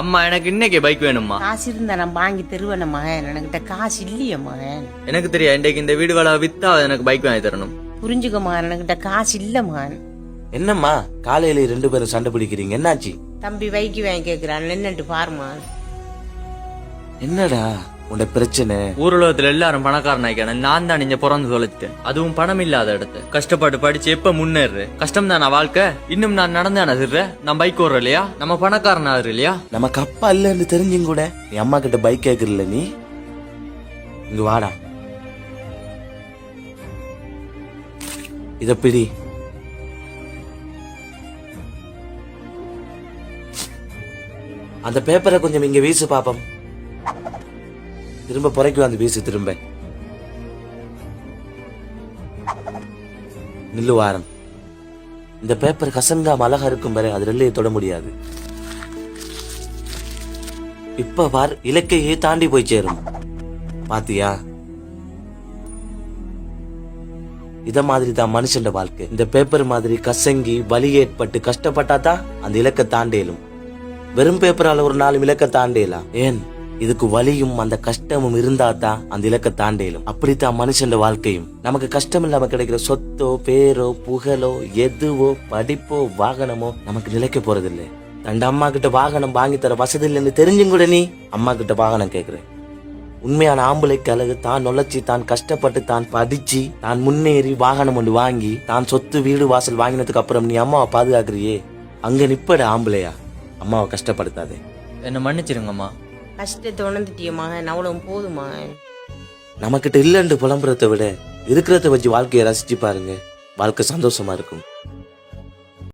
அம்மா எனக்கு இன்னைக்கு பைக் வேணும்மா. காசு இருந்தா நான் வாங்கி தருவேன் மகன். எனக்கிட்ட காசு இல்லையே மகன். எனக்கு தெரியும் இன்றைக்கு இந்த வீடு வேலை வித்தா எனக்கு பைக் வாங்கி தரணும். புரிஞ்சுக்க மகன் எனக்கிட்ட காசு இல்ல மகன். என்னம்மா காலையில ரெண்டு பேரும் சண்டை பிடிக்கிறீங்க என்னாச்சு? தம்பி வைக்கு வாங்கி கேக்குறான் என்னன்ட்டு பாருமா என்னடா? உன்ட பிரச்சனை. ஊருலகத்துல எல்லாரும் பணக்காரன் ஆயிக்கான நான் தான் இங்க பிறந்து தொலைச்சிட்டேன் அதுவும் பணம் இல்லாத இடத்து கஷ்டப்பட்டு படிச்சு எப்ப முன்னேறு கஷ்டம் தானே வாழ்க்கை? இன்னும் நான் நடந்தானே சிற நான் பைக் ஓடுற இல்லையா நம்ம பணக்காரன் ஆகுற இல்லையா? நமக்கு அப்பா இல்லன்னு தெரிஞ்சும் கூட நீ அம்மா கிட்ட பைக் கேக்குறல நீ? இங்க வாடா. இத பிடி அந்த பேப்பரை கொஞ்சம் இங்க வீசு பாப்போம். திரும்ப புறைக்கு வந்து பேசி திரும்ப நில்லு வாரன் இந்த பேப்பர் கசங்காம அழகா இருக்கும் வரை அது ரெல்லையை தொட முடியாது. இப்ப பார் இலக்கையே தாண்டி போய் சேரும். பாத்தியா? இத மாதிரி தான் மனுஷன் வாழ்க்கை. இந்த பேப்பர் மாதிரி கசங்கி வலி ஏற்பட்டு கஷ்டப்பட்டா தான் அந்த இலக்கை தாண்டேலும். வெறும் பேப்பரால ஒரு நாலு இலக்க தாண்டேலாம் ஏன்? இதுக்கு வலியும் அந்த கஷ்டமும் இருந்தா தான் அந்த இலக்கை தாண்டேலும். அப்படித்தான் மனுஷன் வாழ்க்கையும். நமக்கு கஷ்டம் இல்லாம கிடைக்கிற சொத்தோ பேரோ புகழோ எதுவோ படிப்போ வாகனமோ நமக்கு நிலைக்க போறதில்லை. தண்ட அம்மா கிட்ட வாகனம் வாங்கி தர வசதி இல்லைன்னு தெரிஞ்சும் கூட நீ அம்மா கிட்ட வாகனம் கேட்கிறேன் உண்மையான ஆம்பளைக்கு அழகு தான் நுழைச்சி தான் கஷ்டப்பட்டு தான் படிச்சு தான் முன்னேறி வாகனம் ஒன்று வாங்கி தான் சொத்து வீடு வாசல் வாங்கினதுக்கு அப்புறம் நீ அம்மாவை பாதுகாக்கிறியே? அங்க நிப்பட ஆம்பளையா? அம்மாவை கஷ்டப்படுத்தாதே. என்ன மன்னிச்சிருங்கம்மா. கஷ்டத்தை உணர்ந்துட்டிய மகன் போதுமா நம்மக்கிட்ட இல்லைன்ட்டு புலம்புறத விட இருக்கிறத வச்சு வாழ்க்கையை ரசிச்சு பாருங்க. வாழ்க்கை சந்தோஷமா இருக்கும்.